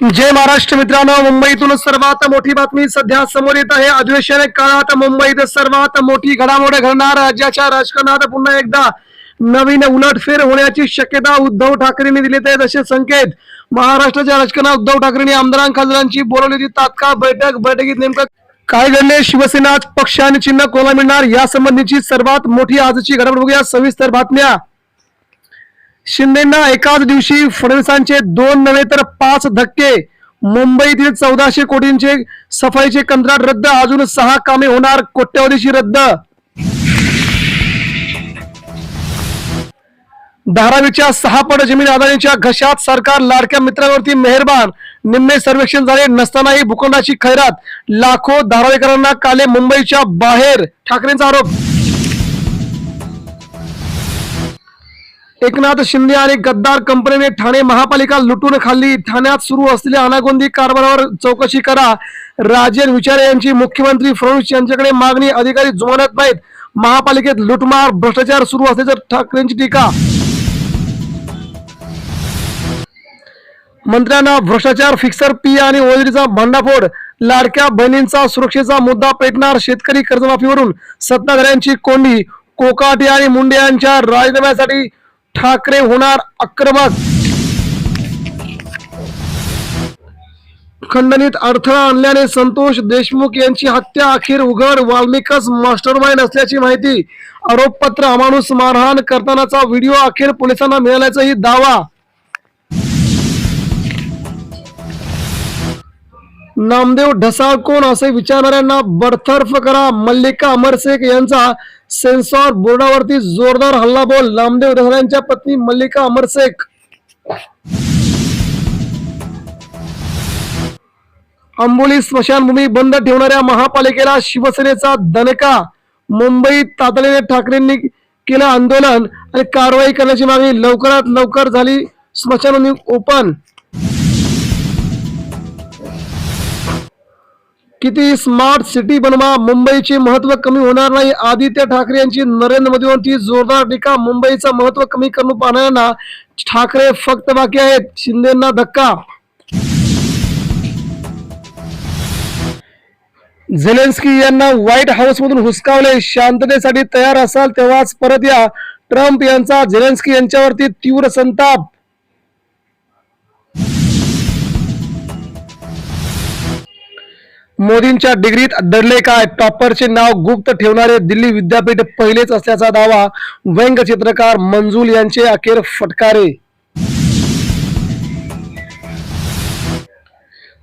जय महाराष्ट्र मित्रांनो मुंबईतून सर्वात मोठी बातमी सध्या समोर येत आहे. अधिवेशन काळात मुंबईत सर्वात मोठी घडामोड घडणार. राज्याच्या राजकारणात पुन्हा एकदा नवीन उलटफेर होण्याची शक्यता उद्धव ठाकरेंनी दिली आहेत असे संकेत महाराष्ट्राच्या राजकारणात उद्धव ठाकरेंनी आमदारां खासदारांची बोलवली होती. तात्काळ बैठक बैठकीत नेमकं काय घडले शिवसेना पक्ष आणि चिन्ह कोणाला मिळणार? या संबंधीची सर्वात मोठी आजची घडामोड बघूया. सविस्तर बातम्या शिंदेना एकाच दिवशी फडणवीसांचे दोन नव्हे तर पाच धक्के मुंबईतील चौदाशे कोटींचे सफाईचे कंत्राट रद्द अजून सहा कामे होणार कोट्यवधीशी रद्द. धारावीच्या सहा पट जमीन अदानीच्या घशात सरकार लाडक्या मित्रांवरती मेहरबान. निम्मे सर्वेक्षण झाले नसतानाही भूखंडाची खैरात लाखो धारावीकरांना काले मुंबईच्या बाहेर. ठाकरेंचा आरोप एकनाथ शिंदे आणि गद्दार कंपनीने ठाणे महापालिका लुटून खाल्ली. ठाण्यात सुरू असलेल्या अनागोंदी कारभारावर चौकशी करा. राजन विचारे यांची मुख्यमंत्री फडणवीस यांच्याकडे मागणी. अधिकारी जुमानत नाहीत. महापालिकेत लुटमार भ्रष्टाचार सुरू असल्याचं ठाकरेंची टीका. मंत्र्यांना भ्रष्टाचार फिक्सर पी आणि ओजरीचा भांडाफोड. लाडक्या बहिणींचा सुरक्षेचा मुद्दा पेटणार शेतकरी कर्जमाफीवरून. सत्ताधाऱ्यांची कोंडी. कोकाटे आणि मुंडे यांच्या राजीनाम्यासाठी ठाकरे होणार आक्रमक खंडणीत अडथळा आणल्याने संतोष देशमुख यांची हत्या अखेर उघड. वाल्मिकच मास्टरमाइंड असल्याची माहिती. आरोपपत्र अमानुष मारहाण करतानाचा व्हिडिओ अखेर पोलिसांना मिळाल्याचाही दावा. नामदेव ढसाळ कोण असे विचारणाऱ्यांना बडतर्फ करा. मल्लिका अमरशेख यांचा सेन्सॉर बोर्डावरती जोरदार हल्लाबोल. नामदेव ढसाळ यांच्या पत्नी मल्लिका अमरशेख आंबोली स्मशानभूमी बंद ठेवणाऱ्या महापालिकेला शिवसेनेचा दणका. मुंबईत तातडीने ठाकरेंनी केलं आंदोलन आणि कारवाई करण्याची मागणी लवकरात लवकर झाली. स्मशानभूमी ओपन किती स्मार्ट सिटी बनवा मुंबईचे महत्त्व कमी होणार नाही. आदित्य ठाकरे यांची नरेंद्र मोदीवरती जोरदार टीका मुंबईचं महत्त्व कमी करून पाहणाऱ्यांना ठाकरे फक्त बाकी आहेत. शिंदेना धक्का. झेलेन्स्की यांना व्हाईट हाऊस मधून हुसकावले. शांततेसाठी तयार असाल तेव्हाच परत या. ट्रम्प यांचा झेलेन्स्की यांच्यावरती तीव्र संताप. मोदींच्या डिग्रीत दडले काय? टॉपरचे नाव गुप्त ठेवणारे दिल्ली विद्यापीठ पहिलेच असल्याचा दावा व्यंगचित्रकार मंजूल यांचे अखेर फटकारे.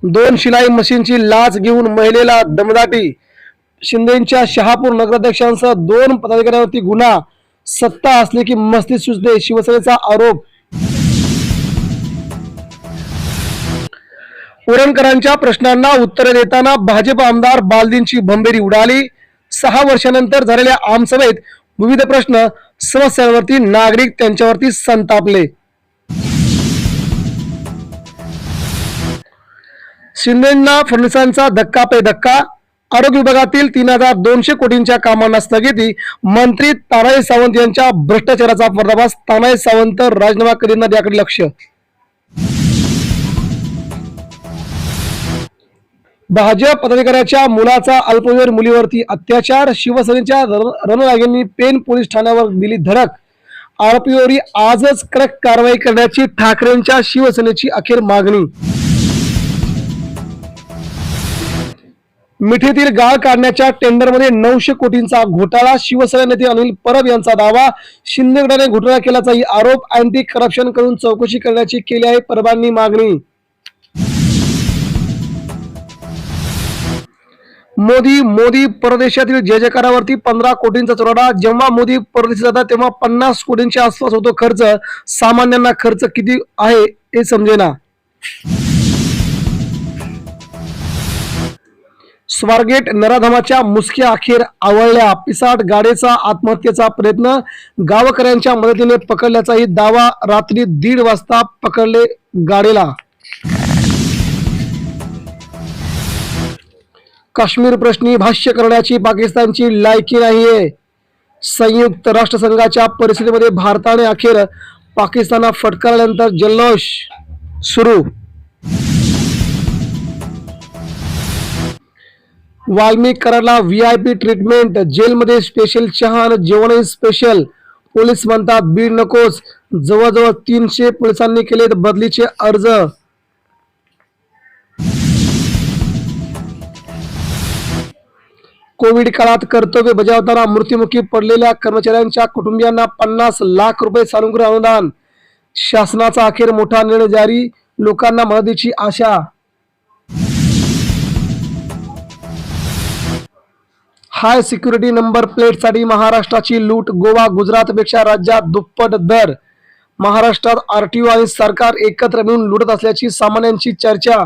दोन शिलाई मशीनची लाच घेऊन महिलेला दमदाटी. शिंदेच्या शहापूर नगराध्यक्षांसह दोन पदाधिकाऱ्यांवरती गुन्हा. सत्ता असली की मस्ती सुचते शिवसेनेचा आरोप उरणकरांच्या प्रश्नांना उत्तरे देताना भाजप आमदार बालदींची भंबेरी उडाली. सहा वर्षानंतर झालेल्या आमसभेत विविध प्रश्न समस्यांवरती नागरिक त्यांच्यावरती संतापले. शिंदेना फडणवीसांचा धक्का पे धक्का. आरोग्य विभागातील तीन हजार दोनशे कोटींच्या कामांना स्थगिती. मंत्री तानाजी सावंत यांच्या भ्रष्टाचाराचा पर्दाभास तानाजी सावंत राजीनामा करीना याकडे लक्ष. भाजप पदाधिकाऱ्याच्या मुलाचा अल्पवयीन मुलीवरती अत्याचार शिवसेनेच्या रणरागेंनी पेन पोलीस ठाण्यावर दिली धडक. आरोपीवरी आजच कडक कारवाई करण्याची ठाकरेंच्या शिवसेनेची अखेर मागणी. मिठीतील गाळ काढण्याच्या टेंडरमध्ये नऊशे कोटींचा घोटाळा शिवसेना नेते अनिल परब यांचा दावा शिंदे गटाने घोटाळा केल्याचाही आरोप अँटी करप्शन करून चौकशी करण्याची केली आहे परबांनी मागणी. मोदी मोदी परदेशातील जय जयकारावरती पंधरा कोटींचा चुराडा. जेव्हा मोदी परदेशी जातात तेव्हा पन्नास कोटींच्या आसपास होतो खर्च. सामान्यांना खर्च किती आहे हे समजेना. स्वारगेट नराधमाच्या मुसक्या अखेर आवळल्या. पिसाट गाडीचा आत्महत्येचा प्रयत्न. गावकऱ्यांच्या मदतीने पकडल्याचाही दावा. रात्री दीड वाजता पकडले गाडीला. काश्मीर प्रश्नी भाष्य करण्याची पाकिस्तानची लायकी नाहीये. संयुक्त राष्ट्रसंघाच्या परिस्थितीमध्ये भारताने अखेर पाकिस्तानला फटकारल्यानंतर जल्लोष सुरू. वाल्मिक करारला व्ही आय पी ट्रीटमेंट जेलमध्ये स्पेशल चहा आणि जेवणही स्पेशल. पोलीस म्हणतात बीड नकोच. जवळजवळ तीनशे पोलिसांनी केलेत बदलीचे अर्ज. कोविड काळात कर्तव्य बजावताना मृत्युमुखी पडलेल्या कर्मचाऱ्यांच्या कुटुंबियांना पन्नास लाख रुपये सानुग्रह अनुदान. शासनाचा अखेर मोठा निर्णय जारी लोकांना मदतीची आशा. हाय सिक्युरिटी नंबर प्लेटसाठी महाराष्ट्राची लूट गोवा गुजरातपेक्षा राज्यात दुप्पट दर. महाराष्ट्रात आरटीओ आणि सरकार एकत्र मिळून लुटत असल्याची सामान्यांची चर्चा.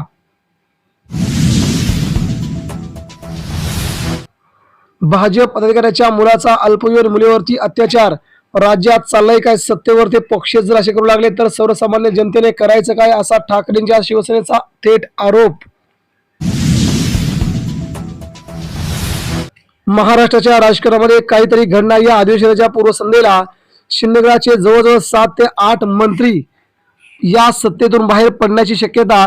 भाजप पदाधिकाऱ्याच्या मुलाचा अल्पवयीन मुलीवरती अत्याचार. राज्यात चाललंय काय सत्तेवर ते पक्ष जर असे करू लागले तर सर्वसामान्य जनतेने करायचं काय असा ठाकरेंच्या शिवसेनेचा थेट आरोप? महाराष्ट्राच्या राजकारणामध्ये काहीतरी घडणार या अधिवेशनाच्या पूर्वसंध्येला शिंदेगडाचे जवळजवळ सात ते आठ मंत्री या सत्तेतून बाहेर पडण्याची शक्यता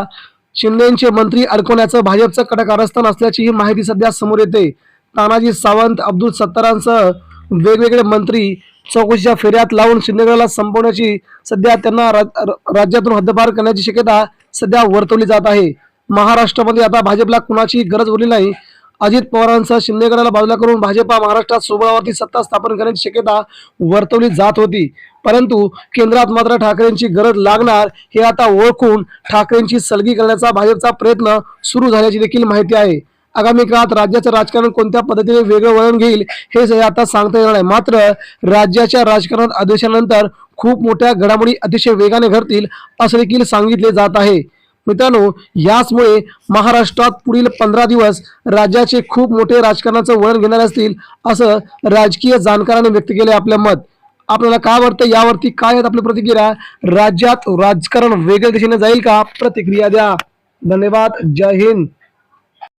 शिंदेचे मंत्री अडकवण्याचं भाजपचं कडक कारस्थान असल्याची ही माहिती सध्या समोर येते. तानाजी सावंत अब्दुल सत्तारांसह वेगवेगळे मंत्री चौकशीच्या फेऱ्यात लावून शिंदेगडाला संपवण्याची सध्या त्यांना राज्यातून हद्दपार करण्याची शक्यता सध्या वर्तवली जात आहे. महाराष्ट्रामध्ये आता भाजपला कुणाची गरज उरली नाही. अजित पवारांसह शिंदेगडाला बाजूला करून भाजपा महाराष्ट्रात सोबळावरती सत्ता स्थापन करण्याची शक्यता वर्तवली जात होती. परंतु केंद्रात मात्र ठाकरेंची गरज लागणार हे आता ओळखून ठाकरेंची सलगी करण्याचा भाजपचा प्रयत्न सुरू झाल्याची देखील माहिती आहे. आगामी काळात राज्याचं राजकारण कोणत्या पद्धतीने वेगळं वळण घेईल हे आता सांगता येणार नाही. मात्र राज्याच्या राजकारणात आदेशानंतर खूप मोठ्या घडामोडी अतिशय वेगाने घडतील असं देखील सांगितले जात आहे. मित्रांनो याचमुळे महाराष्ट्रात पुढील पंधरा दिवस राज्याचे खूप मोठे राजकारणाचं वळण घेणार असतील असं राजकीय जाणकारांनी व्यक्त केले आपलं मत. आपल्याला काय वाटतं? यावरती काय आहेत आपली प्रतिक्रिया? राज्यात राजकारण वेगळ्या दिशेने जाईल का? प्रतिक्रिया द्या. धन्यवाद. जय हिंद.